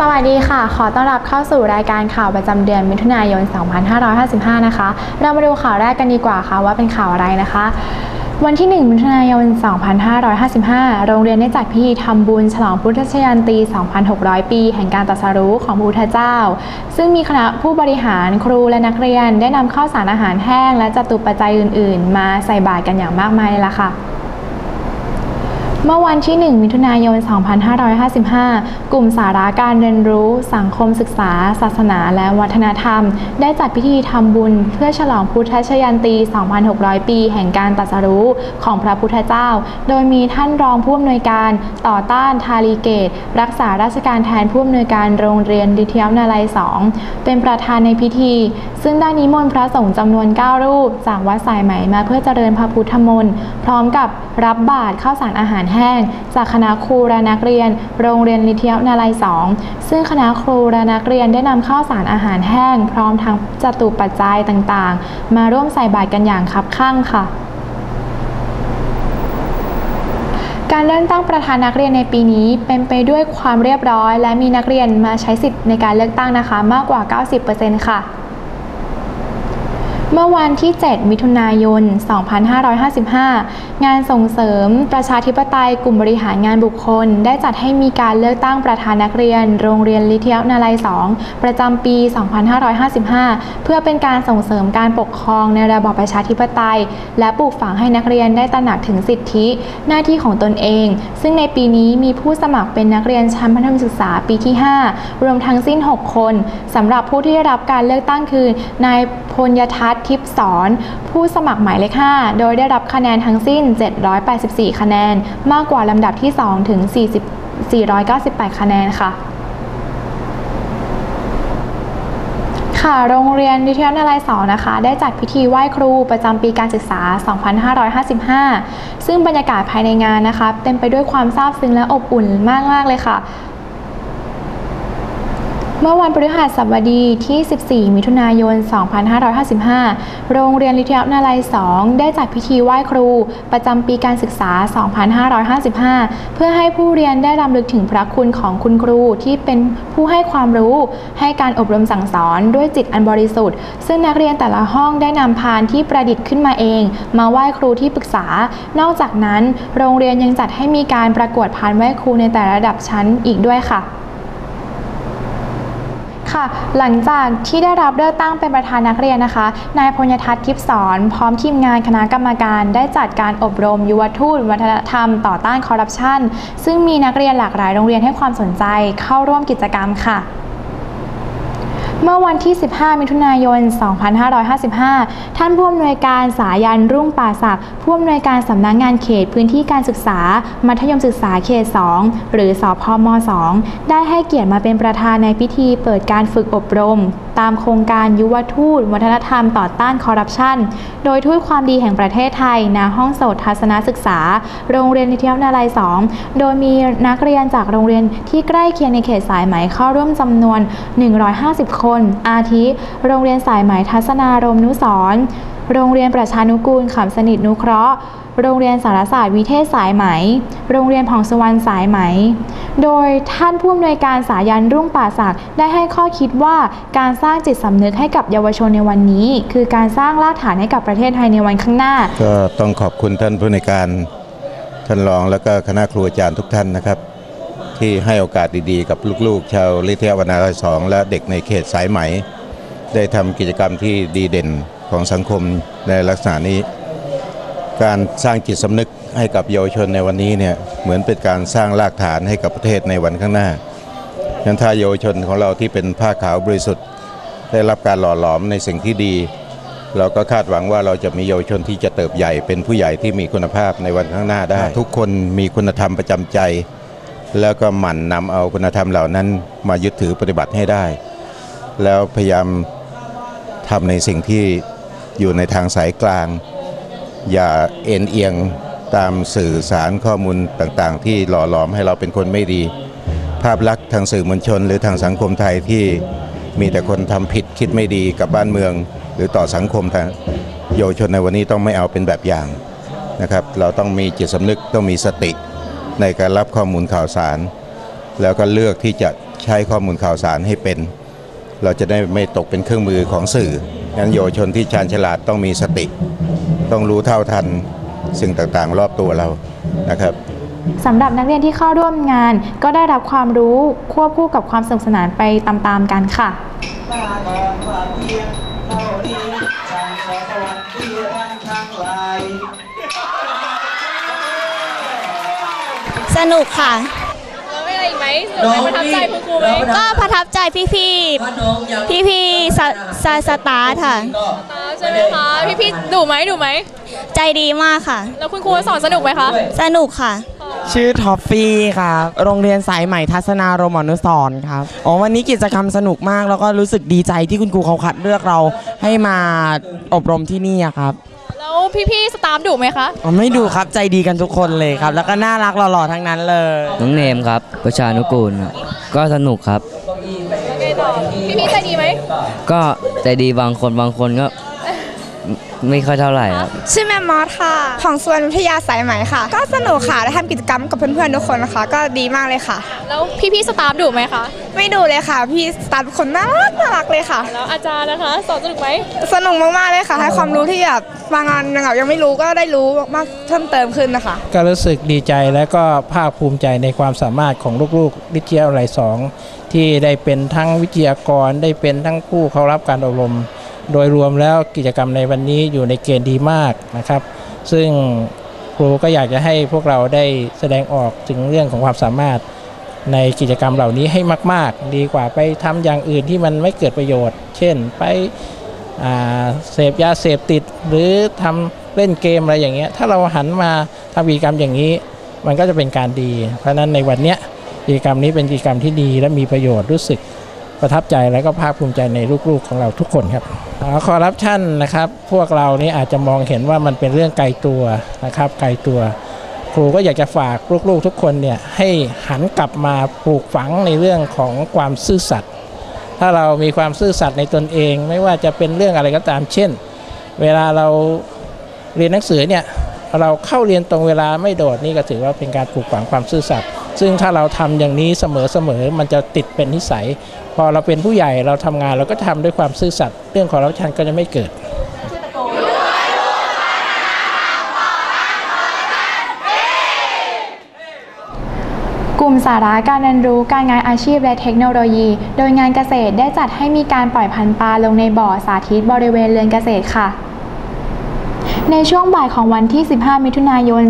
สวัสดีค่ะ ขอต้อนรับเข้าสู่รายการข่าวประจำเดือนมิถุนายน 2555 นะคะ เรามาดูข่าวแรกกันดีกว่าค่ะว่าเป็นข่าวอะไรนะคะ วันที่ 1 มิถุนายน 2555 โรงเรียนได้จัดพิธีทำบุญฉลองพุทธชยันตี 2,600 ปี แห่งการตรัสรู้ของพระพุทธเจ้า ซึ่งมีคณะผู้บริหารครูและนักเรียนได้นำข้าวสารอาหารแห้ง และจตุปัจจัยอื่น ๆ มาใส่บาตรกันอย่างมากมายเลยล่ะค่ะ เมื่อวันที่ 1 มิถุนายน 2555 กลุ่มสาระการเรียนรู้ สังคมศึกษา ศาสนา และวัฒนธรรม ได้จัดพิธีทำบุญ เพื่อฉลองพุทธชยันตี 2,600 ปี แห่งการตรัสรู้ของพระพุทธเจ้า โดยมีท่านรองผู้อำนวยการต่อต้านทาลีเกต รักษาราชการแทนผู้อำนวยการโรงเรียนดิเทียนาลัย2เป็นประธานในพิธี ซึ่งได้นิมนต์พระสงฆ์จำนวน 9 รูป จากวัดสายไหมมาเพื่อเจริญพระพุทธมนต์พร้อมกับรับบาตรข้าวสารอาหารแห้ง จากคณะครูและนักเรียน โรงเรียนลิเทียนาลัย2ซึ่งคณะครูและนักเรียนได้นำข้าวสารอาหารแห้ง พร้อมทั้งจตุปัจจัยต่างๆ มาร่วมใส่บาตรกันอย่างคับคั่งค่ะการเลือกตั้งประธานนักเรียนในปีนี้เป็นไปด้วยความเรียบร้อย และมีนักเรียนมาใช้สิทธิ์ในการเลือกตั้งนะคะมากกว่า 90%ค่ะ เมื่อวันที่ 7 มิถุนายน 2555 งานส่งเสริม ประชาธิปไตยกลุ่มบริหารงานบุคคล ได้จัดให้มีการเลือกตั้งประธานนักเรียน โรงเรียนลิเทียนาลัย 2 ประจำปี 2555 เพื่อเป็นการส่งเสริมการปกครองในระบอบประชาธิปไตย และปลูกฝังให้นักเรียนได้ตระหนักถึงสิทธิ หน้าที่ของตนเอง ซึ่งในปีนี้มีผู้สมัครเป็นนักเรียนชั้นมัธยมศึกษาปีที่ 5 รวมทั้งสิ้น 6 คนสำหรับผู้ที่ได้รับการเลือกตั้งคือนายพลยทัศน์ทิพย์สอน ผู้สมัครหมายเลข 5 โดยได้รับคะแนนทั้งสิ้น784 คะแนน มากกว่าลำดับที่ 2 ถึง 40 498 คะแนนค่ะค่ะโรงเรียนวิทยาลัยสองนะคะ ได้จัดพิธีไหว้ครูประจำปีการศึกษา 2555 ซึ่งบรรยากาศภายในงานนะคะ เต็มไปด้วยความซาบซึ้งและอบอุ่นมากๆเลยค่ะ เมื่อวันพฤหัสบดีที่ 14 มิถุนายน 2555 โรงเรียนลิทยานาลัย 2 ได้จัดพิธีไหว้ครู ประจำปีการศึกษา 2555 เพื่อให้ผู้เรียนได้รำลึกถึงพระคุณของคุณครูที่เป็นผู้ให้ความรู้ ให้การอบรมสั่งสอนด้วยจิตอันบริสุทธิ์ ซึ่งนักเรียนแต่ละห้องได้นำพานที่ประดิษฐ์ขึ้นมาเอง มาไหว้ครูที่ปรึกษา นอกจากนั้น โรงเรียนยังจัดให้มีการประกวดพานไหว้ครูในแต่ละระดับชั้นอีกด้วยค่ะ ค่ะ หลังจากที่ได้รับเลือกตั้งเป็นประธานนักเรียนนะคะ นายพญทัศน์ทิพสอนพร้อมทีมงานคณะกรรมการได้จัดการอบรม ยุวทูตวัฒนธรรมต่อต้านคอร์รัปชันซึ่งมีนักเรียนหลากหลายโรงเรียนให้ความสนใจเข้าร่วมกิจกรรมค่ะ เมื่อวันที่ 15 มิถุนายน 2555 ท่านผู้อำนวยการสายันรุ่งป่าศักดิ์ผู้อำนวยการสำนักงงานเขตพื้นที่การศึกษา มัธยมศึกษาเขต 2 หรือสอพม2ได้ให้เกียรติมาเป็นประธานในพิธีเปิดการฝึกอบรม ตามโครงการยุวทูตวัฒนธรรมต่อต้านคอร์รัปชัน โดยทูตความดีแห่งประเทศไทยณห้องโสตทัศนศึกษา โรงเรียนนิเทศนาลัย 2 โดยมีนักเรียนจากโรงเรียนที่ใกล้เคียงในเขตสายไหมเข้าร่วมจำนวน 150 คนอาทิ โรงเรียนสายไหมทัศนารมนุสรณ์โรงเรียนประชานุกูลขำสนิทนุเคราะห์ โรงเรียนสารศาสตร์วิเทศสายไหม โรงเรียนผ่องสวรรณสายไหม โดยท่านผู้อำนวยการสายันรุ่งป่าศักดิ์ได้ให้ข้อคิดว่าการสร้างจิตสำนึกให้กับเยาวชนในวันนี้ คือการสร้างรากฐานให้กับประเทศไทยในวันข้างหน้า ก็ต้องขอบคุณท่านผู้ในวยการท่านรองแล้วก็คณะครูอาจารย์ทุกท่านนะครับ ที่ให้โอกาสดีๆ กับลูกๆ ชาวลิเทียวนาลัยสองและเด็กในเขตสายไหม ได้ทำกิจกรรมที่ดีเด่นของสังคมในลักษณะนี้ การสร้างจิตสำนึกให้กับเยาวชนในวันนี้เนี่ยเหมือนเป็นการสร้างรากฐานให้กับประเทศในวันข้างหน้าฉะนั้นถ้าเยาวชนของเราที่เป็นผ้าขาวบริสุทธิ์ ได้รับการหล่อหลอมในสิ่งที่ดี เราก็คาดหวังว่าเราจะมีเยาวชนที่จะเติบใหญ่เป็นผู้ใหญ่ที่มีคุณภาพในวันข้างหน้าได้ ทุกคนมีคุณธรรมประจำใจ แล้วก็หมั่นนำเอาคุณธรรมเหล่านั้นมายึดถือปฏิบัติให้ได้ แล้วพยายามทำในสิ่งที่อยู่ในทางสายกลาง อย่าเอ็นเอียงตามสื่อสารข้อมูลต่างๆ ที่หล่อหลอมให้เราเป็นคนไม่ดี ภาพลักษณ์ทางสื่อมวลชน หรือทางสังคมไทยที่มีแต่คนทำผิดคิดไม่ดีกับบ้านเมือง หรือต่อสังคมทางเยาวชนในวันนี้ต้องไม่เอาเป็นแบบอย่างนะครับ เราต้องมีจิตสำนึกต้องมีสติ ในการรับข้อมูลข่าวสาร แล้วก็เลือกที่จะใช้ข้อมูลข่าวสารให้เป็น เราจะได้ไม่ตกเป็นเครื่องมือของสื่องั้นเยาวชนที่ชาญฉลาดต้องมีสติ ต้องรู้เท่าทันสิ่งต่างๆ รอบตัวเรานะครับสำหรับนักเรียนที่เข้าร่วมงาน ก็ได้รับความรู้ควบคู่กับความสนุกสนานไปตามๆกันค่ะมาก่อนความเพียงเท่านี้ช่างขอสวัสดีท่านทั้งหลาย สนุกค่ะ แล้วมีอะไรอีกไหมสนุกไหมประทับใจคุณครูไหมก็ประทับใจพี่พี่พี่พี่ๆสสสตาร์ทค่ะใช่ไหมคะพี่พี่ๆดุไหมดุไหมใจดีมากค่ะ แล้วคุณครูสอนสนุกไหมคะสนุกค่ะ ชื่อท็อฟฟี่ครับ โรงเรียนสายใหม่ทัศนารมณ์อนุสรณ์ครับ อ๋อวันนี้กิจกรรมสนุกมากแล้วก็รู้สึกดีใจที่คุณครูเขาคัดเลือกเราให้มาอบรมที่นี่อะครับ แล้วพี่พี่ๆสตาฟดุไหมคะอ๋อไม่ดูครับใจดีกันทุกคนเลยครับ แล้วก็น่ารักหล่อๆทั้งนั้นเลย น้องเนมครับ ประชานุกูลครับก็สนุกครับโอเคต่อพี่พี่ๆใจดีไหม ก็ใจดีบางคนบางคนก็ ไม่ค่อยเท่าไหร่ครับชื่อแม่มอสค่ะ ของส่วนวิทยาสายไหมค่ะ ก็สนุกค่ะได้ทำกิจกรรมกับเพื่อนๆทุกคนนะคะ ก็ดีมากเลยค่ะ แล้วพี่พี่ๆสตาฟดุไหมคะ ไม่ดูเลยค่ะ พี่สตาร์เป็นคนน่ารักน่ารักเลยค่ะ แล้วอาจารย์นะคะ สอนสนุกไหมสนุกมากๆเลยค่ะ ให้ความรู้ที่แบบบางงานยังแบบยังไม่รู้ก็ได้รู้มากเพิ่มเติมขึ้นนะคะ ก็รู้สึกดีใจและก็ภาคภูมิใจในความสามารถของลูกๆวิทยาลัยสองที่ได้เป็นทั้งวิทยากรได้เป็นทั้งผู้เข้ารับการอบรม โดยรวมแล้วกิจกรรมในวันนี้อยู่ในเกณฑ์ดีมากนะครับ ซึ่งครูก็อยากจะให้พวกเราได้แสดงออกถึงเรื่องของความสามารถในกิจกรรมเหล่านี้ให้มาก ๆ ดีกว่าไปทำอย่างอื่นที่มันไม่เกิดประโยชน์ เช่นไปเสพยาเสพติดหรือทำเล่นเกมอะไรอย่างเงี้ยถ้าเราหันมาทำกิจกรรมอย่างนี้ มันก็จะเป็นการดี เพราะฉะนั้นในวันเนี้ยกิจกรรมนี้เป็นกิจกรรมที่ดีและมีประโยชน์รู้สึก ประทับใจและก็ภาคภูมิใจในลูกๆของเราทุกคนครับคอร์รัปชันนะครับพวกเรานี่อาจจะมองเห็นว่ามันเป็นเรื่องไกลตัวนะครับไกลตัวครูก็อยากจะฝากลูกๆทุกคนเนี่ยให้หันกลับมาปลูกฝังในเรื่องของความซื่อสัตย์ถ้าเรามีความซื่อสัตย์ในตนเอง ไม่ว่าจะเป็นเรื่องอะไรก็ตาม เช่น เวลาเราเรียนหนังสือเนี่ยเราเข้าเรียนตรงเวลาไม่โดดนี่ก็ถือว่าเป็นการปลูกฝังความซื่อสัตย์ ซึ่งถ้าเราทำอย่างนี้เสมอๆมันจะติดเป็นนิสัย พอเราเป็นผู้ใหญ่เราทำงานเราก็ทำด้วยความซื่อสัตย์เรื่องของเราชันก็จะไม่เกิดกลุ่มสาระการเรียนรู้การงานอาชีพและเทคโนโลยี โดยงานเกษตรได้จัดให้มีการปล่อยพันธุ์ปลาลงในบ่อสาธิตบริเวณเรือนเกษตรค่ะ ในช่วงบ่ายของวันที่ 15 มิถุนายน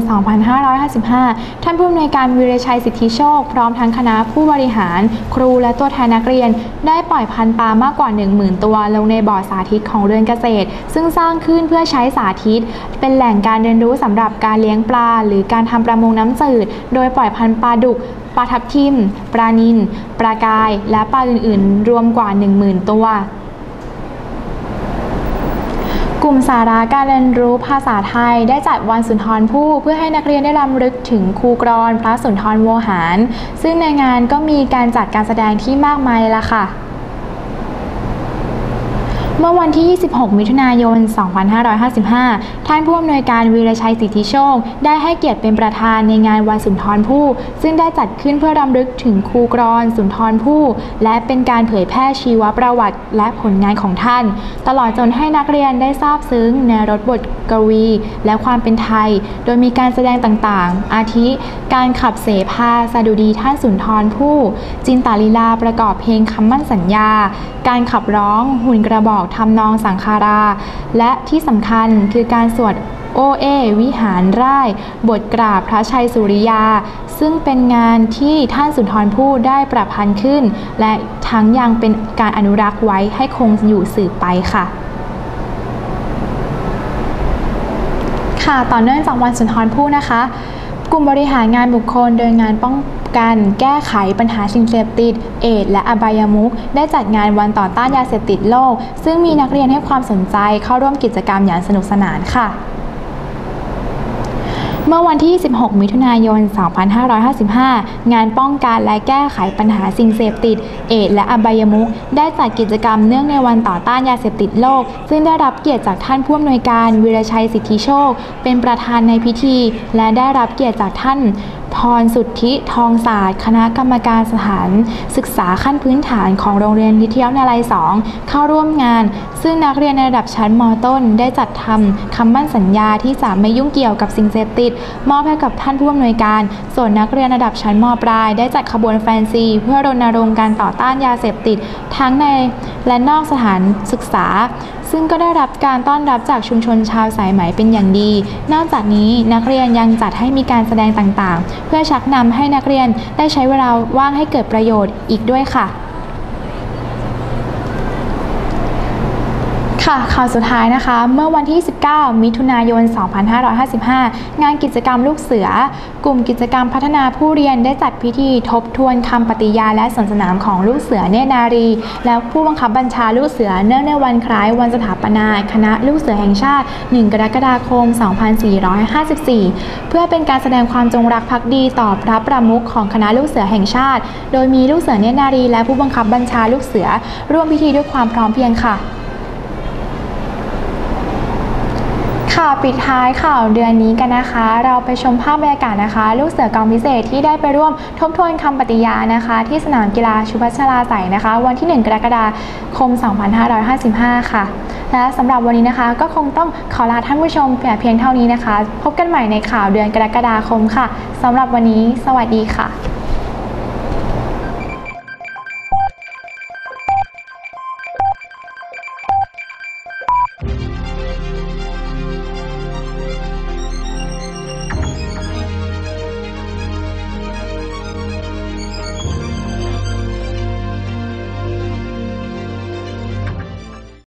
2555 ท่านผู้อำนวยการวิรชัยสิทธิโชค พร้อมทั้งคณะผู้บริหาร ครูและตัวแทนนักเรียน ได้ปล่อยพันธุ์ปลามากกว่า 10,000 ตัว ลงในบ่อสาธิตของเรือนเกษตร ซึ่งสร้างขึ้นเพื่อใช้สาธิต เป็นแหล่งการเรียนรู้สำหรับการเลี้ยงปลา หรือการทำประมงน้ำจืด โดยปล่อยพันธุ์ปลาดุกปลาทับทิม ปลานิลปลากาย และปลาอื่น ๆ รวมกว่า 10,000 ตัว ลุ่มสาระการเรียนรู้ภาษาไทยได้จัดวันสุนทรภู่เพื่อให้นักเรียนได้รำลึกถึงครูกรอนพระสุนทรโวหาร ซึ่งในงานก็มีการจัดการแสดงที่มากมายละค่ะ มื่อวันที่ 26 มิถุนายน 2555 ท่านผู้อำนวยการวีรชัยสิทธิโชค ได้ให้เกียรติเป็นประธานในงานวันสุนทรภู่ซึ่งได้จัดขึ้นเพื่อรำลึกถึงครูกรอนสุนทรภู่และเป็นการเผยแพร่ชีวประวัติและผลงานของท่าน ตลอดจนให้นักเรียนได้ทราบซึ้งในรสบทกวี และความเป็นไทย โดยมีการแสดงต่างๆ อาทิ การขับเสพาสดุดีท่านสุนทรภู่จินตาลีลาประกอบเพลงคำมั่นสัญญา การขับร้องหุ่นกระบอกทำนองสังคารา และที่สำคัญคือการสวดโอเอวิหารไร่บทกราบพระชัยสุริยา ซึ่งเป็นงานที่ท่านสุนทรภู่ได้ประพันธ์ขึ้น และทั้งยังเป็นการอนุรักษ์ไว้ให้คงอยู่สืบไปค่ะค่ะ ต่อเนื่องจากวันสุนทรภู่นะคะ กลุ่มบริหารงานบุคคลโดยงานป้องกันแก้ไขปัญหาสิ่งเสพติด เอดส์และอบายมุกได้จัดงานวันต่อต้านยาเสพติดโลก ซึ่งมีนักเรียนให้ความสนใจเข้าร่วมกิจกรรมอย่างสนุกสนานค่ะ เมื่อวันที่ 16 มิถุนายน 2555 งานป้องกันและแก้ไขปัญหาสิ่งเสพติด เอดและอบายมุก ได้จัดกิจกรรมเนื่องในวันต่อต้านยาเสพติดโลก ซึ่งได้รับเกียรติจากท่านผู้อำนวยการวิรชัยสิทธิโชค เป็นประธานในพิธี และได้รับเกียรติจากท่าน พรสุทธิทองศาสตร์ คณะกรรมการสถานศึกษาขั้นพื้นฐานของโรงเรียนวิทยาวิทยาลัย 2 เข้าร่วมงาน ซึ่งนักเรียนในระดับชั้นมต้น ได้จัดทำคำมั่นสัญญาที่จะไม่ยุ่งเกี่ยวกับสิ่งเสพติด มอบให้กับท่านผู้อำนวยการ ส่วนนักเรียนระดับชั้นมปลาย ได้จัดขบวนแฟนซี เพื่อรณรงค์การต่อต้านยาเสพติด ทั้งในและนอกสถานศึกษา ซึ่งก็ได้รับการต้อนรับจากชุมชนชาวสายไหมเป็นอย่างดี นอกจากนี้นักเรียนยังจัดให้มีการแสดงต่างๆ เพื่อชักนำให้นักเรียนได้ใช้เวลาว่างให้เกิดประโยชน์อีกด้วยค่ะ ค่ะข่าวสุดท้ายนะคะ เมื่อวันที่ 19 มิถุนายน 2555 งานกิจกรรมลูกเสือ กลุ่มกิจกรรมพัฒนาผู้เรียนได้จัดพิธีทบทวนคำปฏิญาณและสนสนามของลูกเสือเนนารี และผู้บังคับบัญชาลูกเสือเนื่องในวันคล้ายวันสถาปนา คณะลูกเสือแห่งชาติ 1 กรกฎาคม 2454 เพื่อเป็นการแสดงความจงรักภักดีต่อพระประมุขของคณะลูกเสือแห่งชาติ โดยมีลูกเสือเนนารี และผู้บังคับบัญชาลูกเสือ ร่วมพิธีด้วยความพร้อมเพรียงค่ะ ค่ะปิดท้ายข่าวเดือนนี้กันนะคะ เราไปชมภาพบรรยากาศนะคะ ลูกเสือกองพิเศษที่ได้ไปร่วมทบทวนคำปฏิญาณนะคะ ที่สนามกีฬาชุพัชราใสนะคะ วันที่ 1 กรกฎาคม 2555 ค่ะ และสำหรับวันนี้นะคะก็คงต้องขอลาท่านผู้ชมแต่เพียงเท่านี้นะคะ พบกันใหม่ในข่าวเดือนกรกฎาคมค่ะสำหรับวันนี้ สวัสดีค่ะ